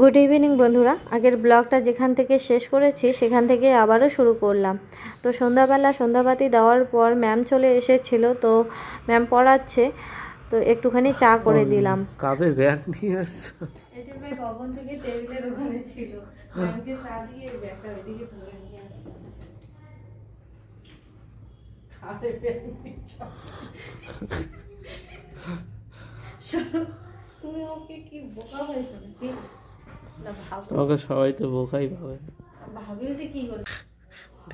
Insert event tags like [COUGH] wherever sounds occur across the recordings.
Good evening বন্ধুরা। আগের ব্লগটা যেখান থেকে শেষ করেছি সেখান থেকে আবারও শুরু করলাম। তো সন্ধ্যাবেলা সন্ধ্যাবাতি দেওয়ার পর ম্যাম চলে এসেছিল তো ম্যাম পড়াচ্ছে তো একটুখানি চা করে দিলাম। কাঁধে ব্যাগ নিয়ে আসছো? এটা ব্যাগ অবন থেকে টেবিলের ওখানে ছিল। ম্যামকে চা দিয়ে ব্যাগটা ওইদিকে তুলে নিয়ে আসলাম খাবে ব্যাগ নিয়ে চা। তুমি ওকে কি বোকা হয়েছো নাকি? তোমাকে সবাই তো বোকাই পাবে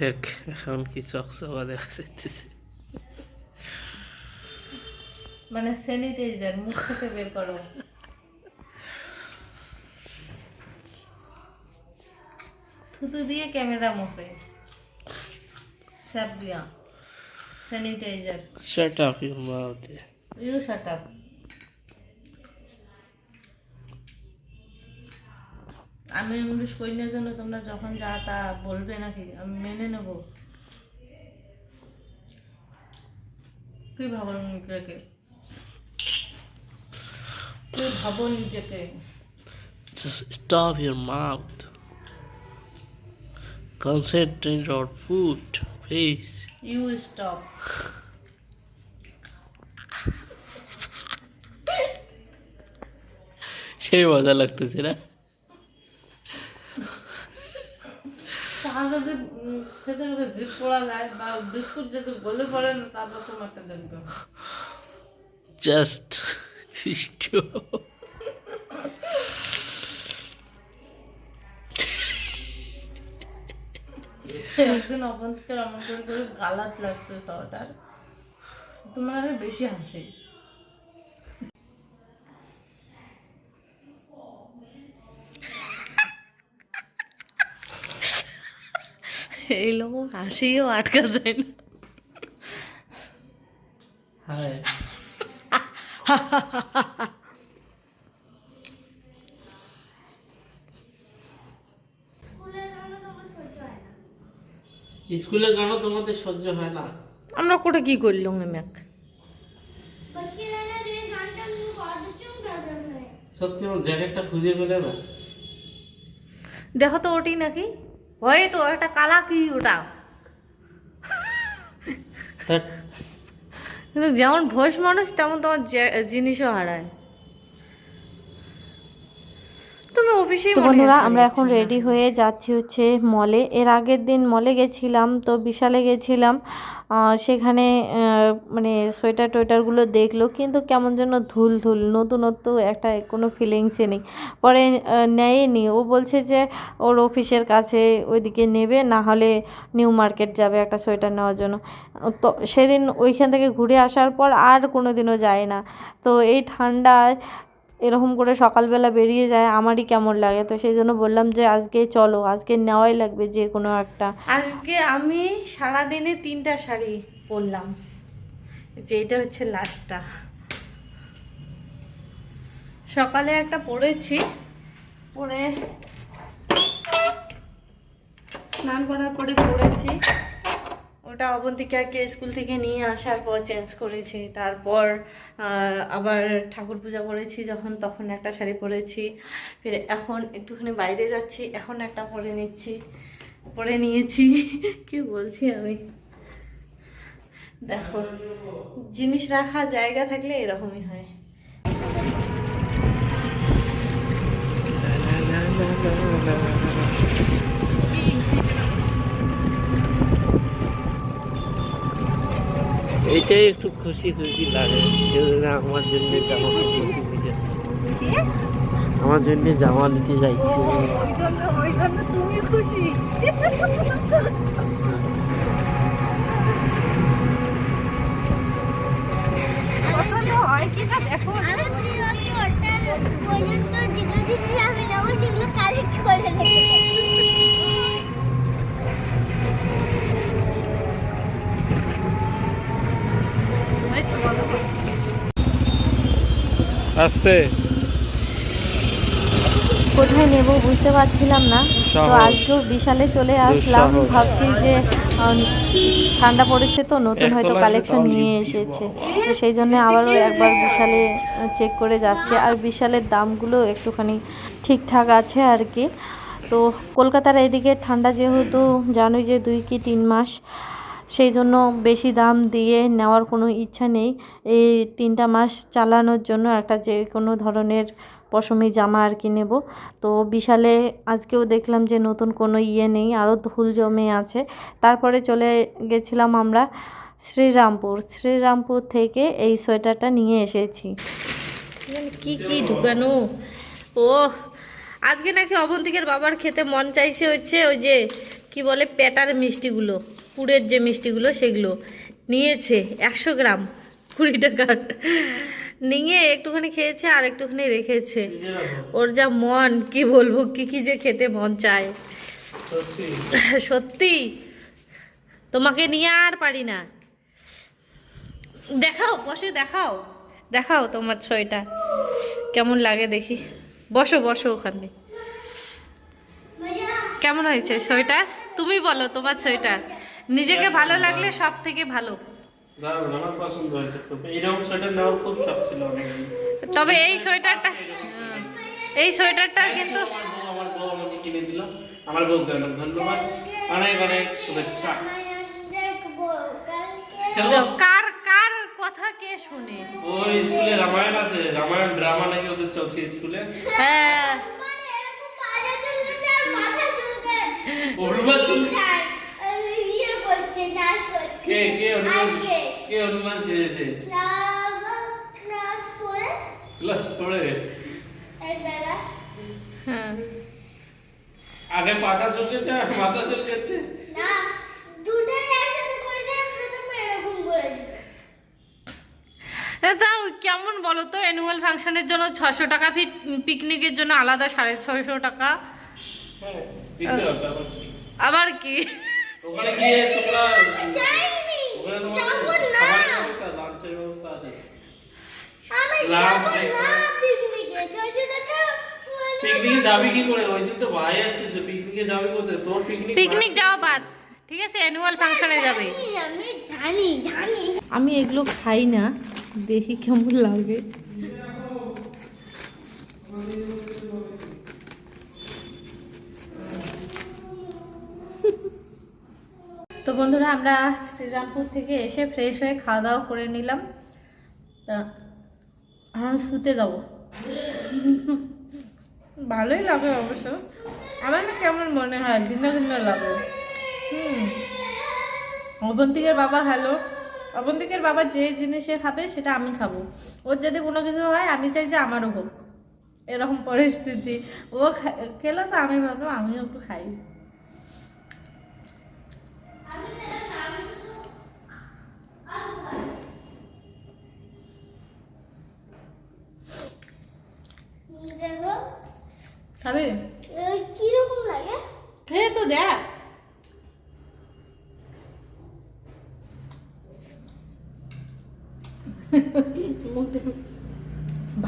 দেখ এখন কি চকচকা দেখা যাইতেছে। মানে স্যানিটাইজার মুখ থেকে বের করো। থুতু দিয়ে ক্যামেরা মোছে। স্যাপ দিয়া। Sanitiser shut up your mouth you shut up আমি ইংলিশ করি না জন্য তোমরা যখন যা তা বলবে নাকি আমি মেনে নেব। কি ভাবো নিজেকে। তুই ভাবো নিজেকে। Stop your mouth. Concentrate on food, please. You stop [LAUGHS] সেই মজা লাগতেছে না? যদি খেতে খেতে জিভ পড়া যায় বা বিস্কুট যদি গলে পড়ে না তারপর তোমারটা দেখবে। জাস্ট. [LAUGHS] একদিন অবন্তিকে রমন করে করে গালাত লাগছে সবটার তোমার আরও বেশি হাসি। এই লোক হাসিও আটকা যায় না। Hi. স্কুলের গানও তোমাদের সহ্য হয় না। আমরা কোটা কি করলাম ম্যাক? সত্যি আমার জ্যাকেটটা খুঁজে পেলে না। দেখো তো ওটি নাকি? হয় তো একটা কালা কি ওটা? কিন্তু যেমন ভোজ মানুষ তেমন তোমার জিনিসও হারায়। তুমি অফিসেই বন্ধুরা আমরা এখন রেডি হয়ে যাচ্ছি হচ্ছে মলে। এর আগের দিন মলে গেছিলাম তো বিশালে গেছিলাম। সেখানে মানে সোয়েটার টোয়েটারগুলো দেখল কিন্তু কেমন যেন ধুল ধুল নতুনত্ব একটা কোনো ফিলিংসই নেই। পরে নেয়নি। ও বলছে যে ওর অফিসের কাছে ওইদিকে নেবে না হলে নিউ মার্কেট যাবে একটা সোয়েটার নেওয়ার জন্য। তো সেদিন ওইখান থেকে ঘুরে আসার পর আর কোনো দিনও যায় না। তো এই ঠান্ডায় এরকম করে সকালবেলা বেরিয়ে যায়, আমারই কেমন লাগে। তো সেই জন্য বললাম যে, আজকে চলো, আজকে নেওয়াই লাগবে যে কোনো একটা। আজকে আমি সারাদিনে তিনটা শাড়ি পরলাম, যে এটা হচ্ছে লাস্টটা। সকালে একটা পরেছি, পরে স্নান করার পরে পরেছি। ওটা অবন্তিকাকে স্কুল থেকে নিয়ে আসার পর চেঞ্জ করেছি। তারপর আবার ঠাকুর পূজা করেছি যখন, তখন একটা শাড়ি পরেছি। ফির এখন একটুখানি বাইরে যাচ্ছি, এখন একটা পরে নিচ্ছি, পরে নিয়েছি। [LAUGHS] কি বলছি আমি? দেখো, জিনিস রাখা, জায়গা থাকলে এরকমই হয়। এইটাই একটু খুশি খুশি লাগে আমার জন্য জামা আমার জন্য জামা নিতে যাইছে। আমি প্রিয় পর্যন্ত যেগুলো আমি নেব সেগুলো কালেক্ট করে আসতে। কোথায় নেব বুঝতে পারছিলাম না। তো। আজকেও বিশালে চলে আসলাম। ভাবছি যে ঠান্ডা পড়েছে তো নতুন হয়তো কালেকশন নিয়ে এসেছে। তো সেই জন্য আবারও একবার বিশালে চেক করে যাচ্ছে। আর বিশালের দামগুলো একটুখানি ঠিকঠাক আছে আর কি। তো কলকাতার এইদিকে ঠান্ডা যেহেতু জানোই যে দুই কি তিন মাস। সেই জন্য বেশি দাম দিয়ে নেওয়ার কোনো ইচ্ছা নেই। এই তিনটা মাস চালানোর জন্য একটা যে কোনো ধরনের পশমি জামা আর কি নেব। তো বিশালে আজকেও দেখলাম যে নতুন কোনো ইয়ে নেই, আরও ধুল জমে আছে। তারপরে চলে গেছিলাম আমরা শ্রীরামপুর। শ্রীরামপুর থেকে এই সোয়েটারটা নিয়ে এসেছি। কি কি ঢুকানো? ও আজকে নাকি অবন্তিকের বাবার খেতে মন চাইছে হচ্ছে ওই যে কি বলে, পেটার মিষ্টিগুলো। পুরের যে মিষ্টিগুলো সেগুলো নিয়েছে একশো গ্রাম কুড়ি টাকার নিয়ে একটুখানি খেয়েছে আর একটুখানি রেখেছে। ওর যা মন কি বলব কি কি যে খেতে মন চায়। সত্যি? তোমাকে নিয়ে আর পারি না। দেখাও বসে দেখাও। দেখাও তোমার ছয়টা। কেমন লাগে দেখি। বসো বসো ওখানে। কেমন হয়েছে সোয়েটার তুমি বলো তোমার সোয়েটার নিজেকে ভালো লাগলে সব থেকে ভালো। দারুণ আমার পছন্দ হয়েছে। এইরকম সোয়েটার নেওয়ার খুব শখ ছিল অনেক তবে এই সোয়েটারটা এই সোয়েটারটা কিন্তু আমার বউ আমাকে কিনে দিল। আমার বউকে অনেক ধন্যবাদ। অনেক অনেক শুভেচ্ছা। কার কার কথা কে শুনে? ওই স্কুলে রামায়ণ আছে। রামায়ণ ড্রামা নাকি ওদের চলছে স্কুলে? হ্যাঁ। মানে চুল- ছাড়, আহ, ইয়ে করছে নাচ করছে কে কে অনুমান কে ক্লাস করে ক্লাস পড়ে দাদা। হ্যাঁ। আগে চুলকেছে আর মাথা চুলকেছে? না দুটোই একসাথে করেছে প্রথমে এরকম করেছে। তাও কেমন বলো তো অ্যানুয়াল ফাংশনের জন্য ছশো টাকা ফি পিকনিকের জন্য আলাদা সাড়ে ছয়শো টাকা? হ্যাঁ দিতে হবে আবার কি। ওখানে গিয়ে তোমরা যাইনি। ওখানে যাব না। খাবারের ব্যবস্থা লাঞ্চের ব্যবস্থা আছে। আমি লাভ না। পিকনিকে যাবি কি করে? ওই দিন তো ভাই আসতেছে পিকনিকে যাবি কোথায়? তোর পিকনিক পিকনিক যাওয়া বাদ। ঠিক আছে? অ্যানুয়াল ফাংশনে যাবে। আমি জানি জানি। আমি এগুলো খাই না। দেখি কেমন লাগে। তো বন্ধুরা, আমরা শ্রীরামপুর থেকে এসে ফ্রেশ হয়ে খাওয়া দাওয়া করে নিলাম। এখন শুতে যাব। ভালোই লাগে অবশ্য। আমার না কেমন মনে হয়, ভিন্ন ভিন্ন লাগে। হুম। অবন্তিকের বাবা হ্যালো অবন্তিকের বাবা যে জিনিসে খাবে সেটা আমি খাব। ওর যদি কোনো কিছু হয়, আমি চাই যে আমারও হোক। এরকম পরিস্থিতি। ও খেলো তো আমি ভাবলাম, আমিও একটু খাই।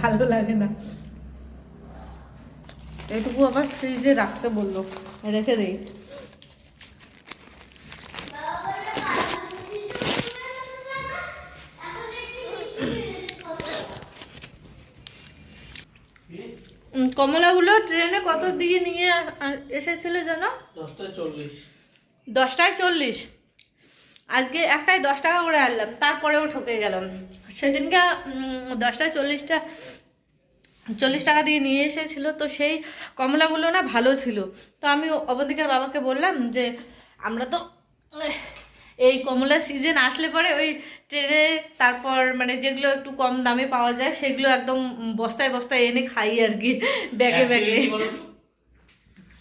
ভালো লাগে না। এটুকু আবার ফ্রিজে রাখতে বলল। রেখে দেই কমলাগুলো ট্রেনে কত দিয়ে নিয়ে এসেছিল জানো? দশটা চল্লিশ। দশটায় চল্লিশ। আজকে একটাই দশ টাকা করে আনলাম তারপরেও ঠকে গেলাম। সেদিনকে দশটায় চল্লিশটা চল্লিশ টাকা দিয়ে নিয়ে এসেছিল তো সেই কমলাগুলো না ভালো ছিল। তো আমি অবন্তিকার বাবাকে বললাম যে আমরা তো এই কমলা সিজন আসলে পরে ওই ট্রেনে তারপর মানে যেগুলো একটু কম দামে পাওয়া যায় সেগুলো একদম বস্তায় বস্তায় এনে খাই আর কি ব্যাগে ব্যাগে?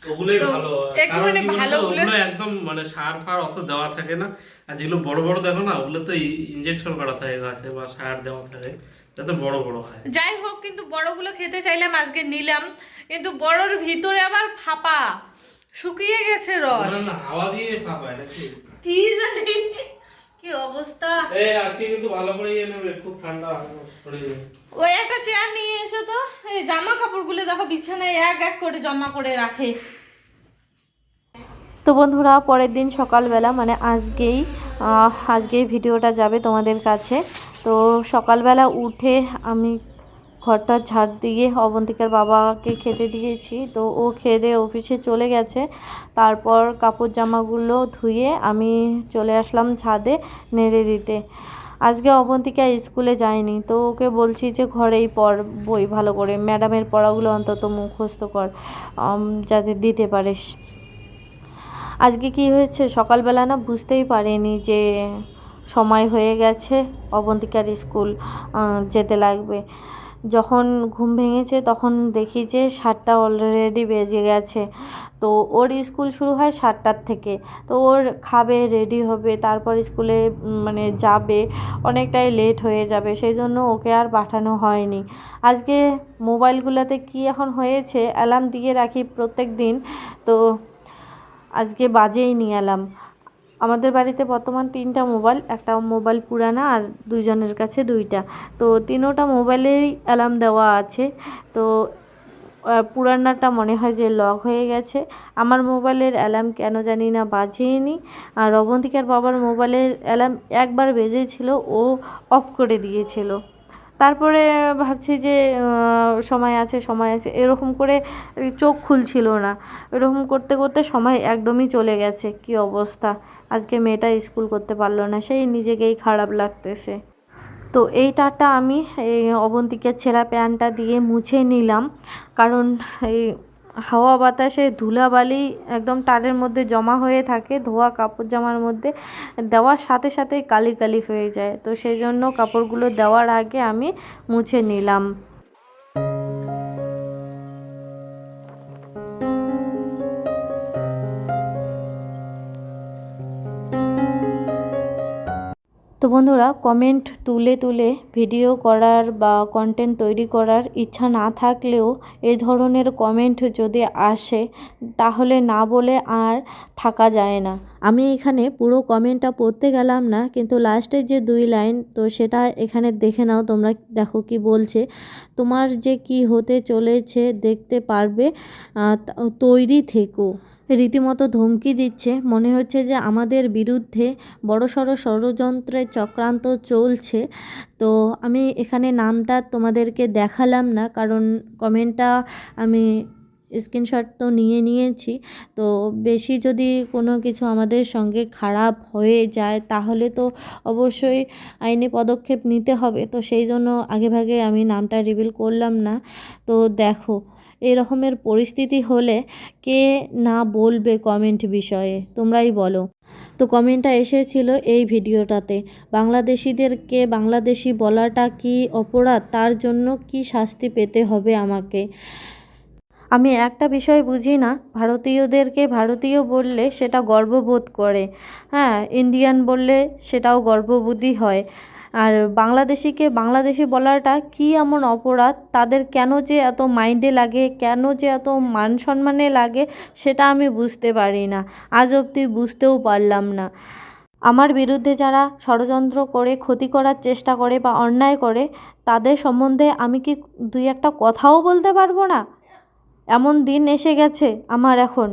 ওগুলোই ভালো। একটুখানি ওগুলো একদম মানে সার ফার অত দেওয়া থাকে না। আর যেগুলো বড় বড় দেখো না ওগুলো তো ইনজেকশন করা থাকে গাছে বা সার দেওয়া থাকে যাতে বড় বড় হয়। যাই হোক কিন্তু বড়গুলো খেতে চাইলাম আজকে নিলাম। কিন্তু বড়র ভিতরে আবার ফাঁপা। শুকিয়ে গেছে রস। না হাওয়া দিয়ে নাকি? কি জানি? কি অবস্থা? এই আজকে কিন্তু ভালো করে ইয়ে নেবে খুব ঠান্ডা ওই একটা চেয়ার নিয়ে এসো তো। এই জামা কাপড়গুলো দেখো বিছানায় এক এক করে জমা করে রাখে। তো বন্ধুরা পরের দিন সকালবেলা মানে আজকেই আজকেই ভিডিওটা যাবে তোমাদের কাছে। তো সকালবেলা উঠে আমি ঘরটা ঝাড় দিয়ে অবন্তিকার বাবাকে খেতে দিয়েছি। তো ও খেয়ে দিয়ে অফিসে চলে গেছে। তারপর কাপড় জামাগুলো ধুয়ে আমি চলে আসলাম ছাদে নেড়ে দিতে। আজকে অবন্তিকা স্কুলে যায়নি। তো ওকে বলছি যে, ঘরেই পড় বই ভালো করে। ম্যাডামের পড়াগুলো অন্তত মুখস্থ কর যাতে দিতে পারিস। আজকে কি হয়েছে? সকালবেলা না বুঝতেই পারিনি যে সময় হয়ে গেছে অবন্তিকার স্কুল যেতে লাগবে। যখন ঘুম ভেঙেছে তখন দেখি যে সাতটা অলরেডি বেজে গেছে। তো ওর স্কুল শুরু হয় সাতটার থেকে। তো ওর খাবে রেডি হবে, তারপর স্কুলে মানে যাবে, অনেকটাই লেট হয়ে যাবে সেই জন্য ওকে আর পাঠানো হয়নি। আজকে মোবাইলগুলোতে কি এখন হয়েছে? অ্যালার্ম দিয়ে রাখি প্রত্যেক দিন তো আজকে বাজেই নিয়ে এলাম আমাদের বাড়িতে বর্তমান তিনটা মোবাইল, একটা মোবাইল পুরানা আর দুইজনের কাছে দুইটা। তো তিনোটা মোবাইলেই অ্যালার্ম দেওয়া আছে। তো পুরানাটা মনে হয় যে লক হয়ে গেছে। আমার মোবাইলের অ্যালার্ম কেন জানি না বাজেনি। আর অবন্তিকার বাবার মোবাইলের অ্যালার্ম একবার বেজেছিল, ও অফ করে দিয়েছিল। তারপরে ভাবছি যে সময় আছে সময় আছে। এরকম করে চোখ খুলছিল না। এরকম করতে করতে সময় একদমই চলে গেছে। কি অবস্থা? আজকে মেয়েটা স্কুল করতে পারল না, সেই নিজেকেই খারাপ লাগতেছে। তো এই টাটা আমি এই অবন্তিকের ছেঁড়া প্যান্টটা দিয়ে মুছে নিলাম। কারণ এই হাওয়া বাতাসে ধুলাবালি একদম টালের মধ্যে জমা হয়ে থাকে, ধোয়া কাপড় জামার মধ্যে দেওয়ার সাথে সাথে কালি কালি হয়ে যায়। তো সেই জন্য কাপড়গুলো দেওয়ার আগে আমি মুছে নিলাম। তো বন্ধুরা কমেন্ট তুলে তুলে ভিডিও করার বা কন্টেন্ট তৈরি করার ইচ্ছা না থাকলেও এই ধরনের কমেন্ট যদি আসে, তাহলে না বলে আর থাকা যায় না। আমি এখানে পুরো কমেন্টটা পড়তে গেলাম না, কিন্তু লাস্টে যে দুই লাইন তো সেটা এখানে দেখে নাও, তোমরা দেখো কি বলছে। তোমার যে কি হতে চলেছে দেখতে পারবে তৈরি থেকো। রীতিমতো ধমকি দিচ্ছে। মনে হচ্ছে যে আমাদের বিরুদ্ধে বড়সড় ষড়যন্ত্রের চক্রান্ত চলছে। তো আমি এখানে নামটা তোমাদেরকে দেখালাম না, কারণ কমেন্টটা আমি স্ক্রিনশট তো নিয়ে নিয়েছি। তো বেশি যদি কোনো কিছু আমাদের সঙ্গে খারাপ হয়ে যায়, তাহলে তো অবশ্যই আইনি পদক্ষেপ নিতে হবে। তো সেই জন্য আগেভাগে আমি নামটা রিভিল করলাম না। তো দেখো এই রকমের পরিস্থিতি হলে কে না বলবে কমেন্ট বিষয়ে? তোমরাই বলো। তো কমেন্টটা এসেছিল এই ভিডিওটাতে। বাংলাদেশিদেরকে বাংলাদেশি বলাটা কি অপরাধ? তার জন্য কি শাস্তি পেতে হবে আমাকে? আমি একটা বিষয় বুঝি না। ভারতীয়দেরকে ভারতীয় বললে সেটা গর্ববোধ করে। হ্যাঁ ইন্ডিয়ান বললে সেটাও গর্ববোধই হয়। আর বাংলাদেশিকে, বাংলাদেশি বলাটা কি এমন অপরাধ? তাদের কেন যে এত মাইন্ডে লাগে, কেন যে এত মান সম্মানে লাগে, সেটা আমি বুঝতে পারি না। আজ অবধি বুঝতেও পারলাম না। আমার বিরুদ্ধে যারা ষড়যন্ত্র করে, ক্ষতি করার চেষ্টা করে বা অন্যায় করে, তাদের সম্বন্ধে আমি কি দুই একটা কথাও বলতে পারব না? এমন দিন এসে গেছে আমার এখন।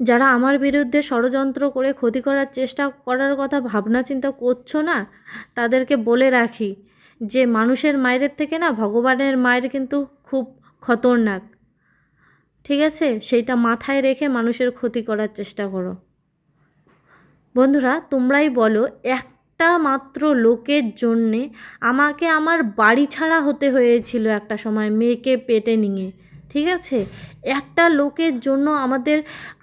যারা আমার বিরুদ্ধে ষড়যন্ত্র করে ক্ষতি করার চেষ্টা করার কথা ভাবনা চিন্তা করছ না? তাদেরকে বলে রাখি, যে মানুষের মায়ের থেকে না ভগবানের মায়ের কিন্তু খুব খতরনাক। ঠিক আছে? সেইটা মাথায় রেখে মানুষের ক্ষতি করার চেষ্টা করো। বন্ধুরা, তোমরাই বলো, একটা মাত্র লোকের জন্যে আমাকে আমার বাড়ি ছাড়া হতে হয়েছিল একটা সময়, মেয়েকে পেটে নিয়ে। ঠিক আছে? একটা লোকের জন্য আমাদের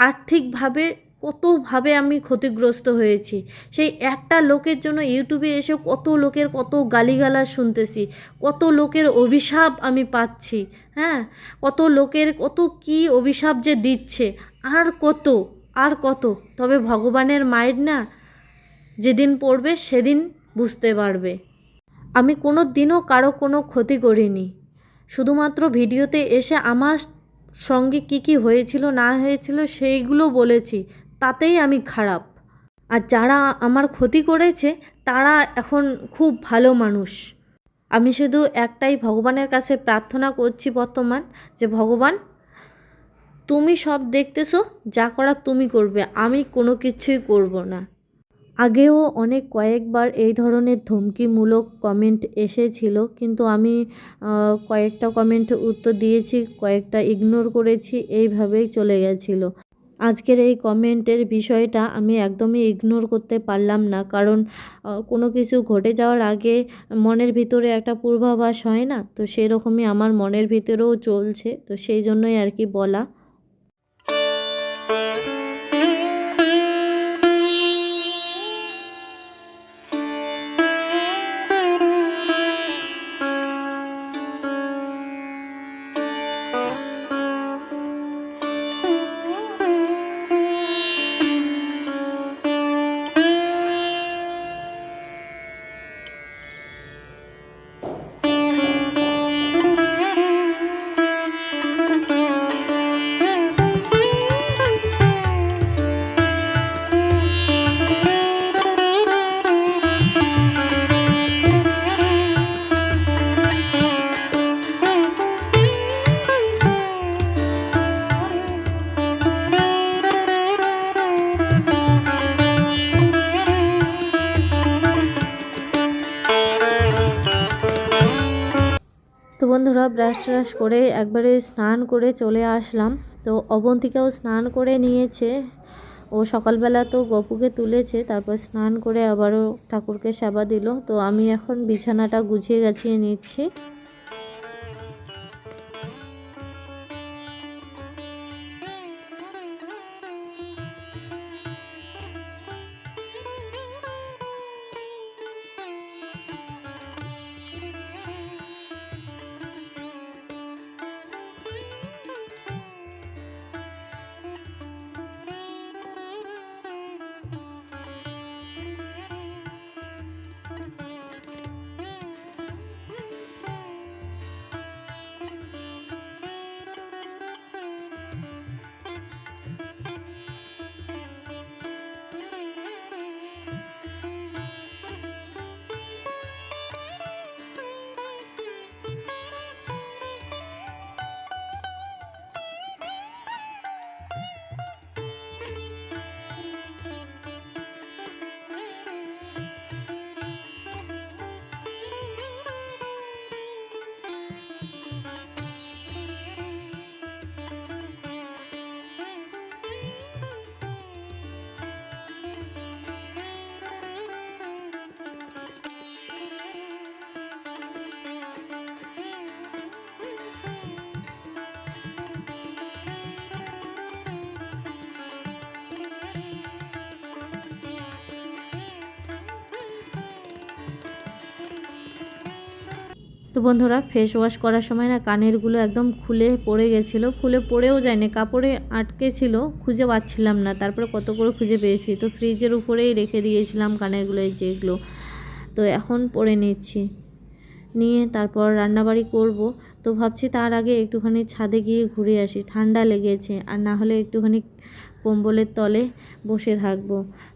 আর্থিকভাবে কতভাবে আমি ক্ষতিগ্রস্ত হয়েছি? সেই একটা লোকের জন্য ইউটিউবে এসে কত লোকের কত গালিগালা শুনতেছি, কত লোকের অভিশাপ আমি পাচ্ছি হ্যাঁ? কত লোকের কত কি অভিশাপ যে দিচ্ছে, আর কত আর কত? তবে ভগবানের মায়ের না, যেদিন পড়বে সেদিন বুঝতে পারবে। আমি কোনো দিনও কারও কোনো ক্ষতি করিনি। শুধুমাত্র ভিডিওতে এসে আমার সঙ্গে কি কি হয়েছিল, না হয়েছিল সেইগুলো বলেছি, তাতেই আমি খারাপ। আর যারা আমার ক্ষতি করেছে, তারা এখন খুব ভালো মানুষ। আমি শুধু একটাই ভগবানের কাছে প্রার্থনা করছি বর্তমান, যে ভগবান, তুমি সব দেখতেছো, যা করার তুমি করবে, আমি কোনো কিছুই করব না। আগেও অনেক কয়েকবার এই ধরনের ধমকিমূলক কমেন্ট এসেছিল, কিন্তু আমি কয়েকটা কমেন্ট উত্তর দিয়েছি, কয়েকটা ইগনোর করেছি, এইভাবেই চলে গেছিল। আজকের এই কমেন্টের বিষয়টা আমি একদমই ইগনোর করতে পারলাম না, কারণ কোনো কিছু ঘটে যাওয়ার আগে মনের ভিতরে একটা পূর্বাভাস হয় না, তো সেরকমই আমার মনের ভিতরেও চলছে, তো সেই জন্যই আর কি বলা। বন্ধুরা ব্রাশ ট্রাশ করে একবারে স্নান করে চলে আসলাম। তো অবন্তিকাও স্নান করে নিয়েছে। ও সকালবেলা তো গপুকে তুলেছে, তারপর স্নান করে আবারও ঠাকুরকে সেবা দিল। তো আমি এখন বিছানাটা গুছিয়ে গাছিয়ে নিচ্ছি। তো বন্ধুরা ফেস ওয়াশ করার সময় না কানেরগুলো একদম খুলে পড়ে গেছিল। খুলে পড়েও যায়নি, কাপড়ে আটকে ছিল খুঁজে পাচ্ছিলাম না। তারপরে কত করে খুঁজে পেয়েছি। তো ফ্রিজের উপরেই রেখে দিয়েছিলাম কানেরগুলো, এই যেগুলো তো এখন পরে নিচ্ছি। নিয়ে তারপর রান্নাবাড়ি করব। তো ভাবছি তার আগে একটুখানি ছাদে গিয়ে ঘুরে আসি। ঠান্ডা লেগেছে, আর না হলে একটুখানি কম্বলের তলে বসে থাকব।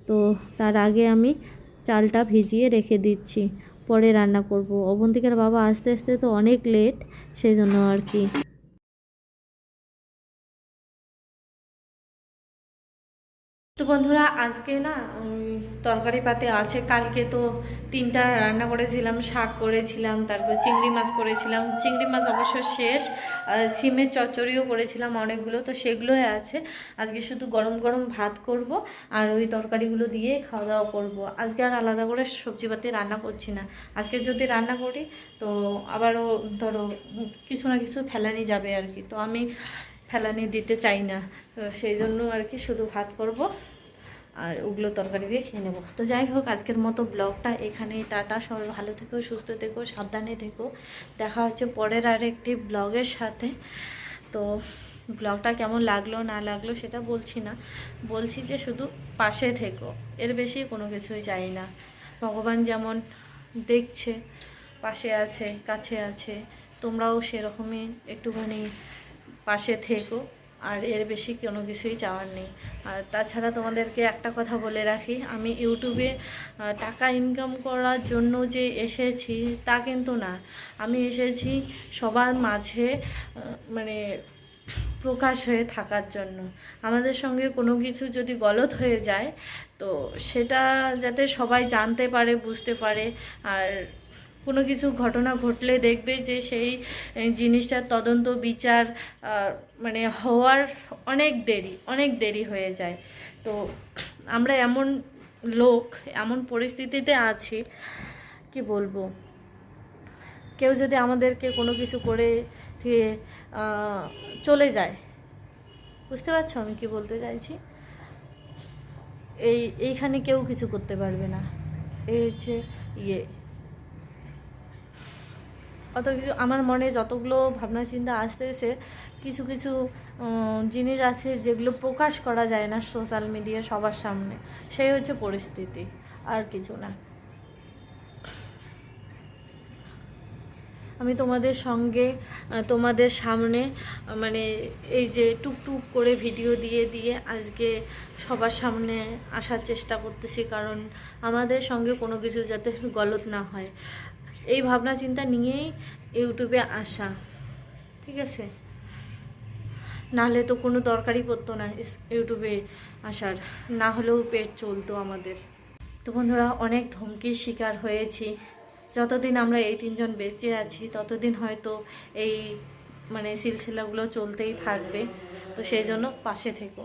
তো তার আগে আমি চালটা ভিজিয়ে রেখে দিচ্ছি। পরে রান্না করব। অবন্তিকার বাবা আস্তে আস্তে তো অনেক লেট সেই জন্য আর কি। তো বন্ধুরা, আজকে না তরকারি পাতে আছে। কালকে তো তিনটা রান্না করেছিলাম, শাক করেছিলাম, তারপর চিংড়ি মাছ করেছিলাম। চিংড়ি মাছ অবশ্য শেষ সিমের চচ্চড়িও করেছিলাম অনেকগুলো, তো সেগুলোই আছে। আজকে শুধু গরম গরম ভাত করব, আর ওই তরকারিগুলো দিয়ে খাওয়া দাওয়া করব। আজকে আর আলাদা করে সবজিপাতি রান্না করছি না। আজকে যদি রান্না করি, তো আবারও ধরো, কিছু না কিছু ফেলানি যাবে আর কি। তো আমি ফেলানি দিতে চাই না। তো সেই জন্য আর কি শুধু ভাত করব। আর ওগুলো তরকারি দিয়ে খেয়ে নেব। তো যাই হোক, আজকের মতো ব্লগটা এখানেই টাটা। সবাই ভালো থেকো, সুস্থ থেকো, সাবধানে থেকো। দেখা হচ্ছে পরের আর একটি ব্লগের সাথে। তো ব্লগটা কেমন লাগল, না লাগল সেটা বলছি না। বলছি যে শুধু পাশে থেকো, এর বেশি কোনো কিছুই চাই না। ভগবান যেমন দেখছে, পাশে আছে, কাছে আছে, তোমরাও সেরকমই একটুখানি পাশে থেকো। আর এর বেশি কোনো কিছুই চাওয়ার নেই। আর তাছাড়া তোমাদেরকে একটা কথা বলে রাখি, আমি ইউটিউবে টাকা ইনকাম করার জন্য যে এসেছি তা কিন্তু না। আমি এসেছি সবার মাঝে মানে প্রকাশ হয়ে থাকার জন্য। আমাদের সঙ্গে কোনো কিছু যদি গলত হয়ে যায়, তো সেটা যাতে সবাই জানতে পারে, বুঝতে পারে, আর কোনো কিছু ঘটনা ঘটলে দেখবে যে সেই জিনিসটার তদন্ত বিচার মানে হওয়ার অনেক দেরি অনেক দেরি হয়ে যায়। তো আমরা এমন লোক, এমন পরিস্থিতিতে আছি, কি বলব? কেউ যদি আমাদেরকে কোনো কিছু করে চলে যায়। বুঝতে পারছ আমি কি বলতে চাইছি? এই, এইখানে কেউ কিছু করতে পারবে না। এই হচ্ছে ইয়ে অত কিছু আমার মনে যতগুলো ভাবনা চিন্তা আসতেছে কিছু কিছু জিনিস আছে যেগুলো প্রকাশ করা যায় না সোশ্যাল মিডিয়া সবার সামনে। সেই হচ্ছে পরিস্থিতি, আর কিছু না। আমি তোমাদের সঙ্গে তোমাদের সামনে মানে এই যে টুকটুক করে ভিডিও দিয়ে দিয়ে আজকে সবার সামনে আসার চেষ্টা করতেছি, কারণ আমাদের সঙ্গে কোনো কিছু যাতে গলত না হয়। এই ভাবনা চিন্তা নিয়েই ইউটিউবে আসা, ঠিক আছে? নাহলে তো কোনো দরকারই পড়তো না ইউটিউবে আসার। না হলেও পেট চলতো আমাদের। তো বন্ধুরা, অনেক ধমকির শিকার হয়েছি। যতদিন আমরা এই তিনজন বেঁচে আছি, ততদিন হয়তো এই মানে সিলসিলাগুলো চলতেই থাকবে। তো সেই জন্য পাশে থেকো।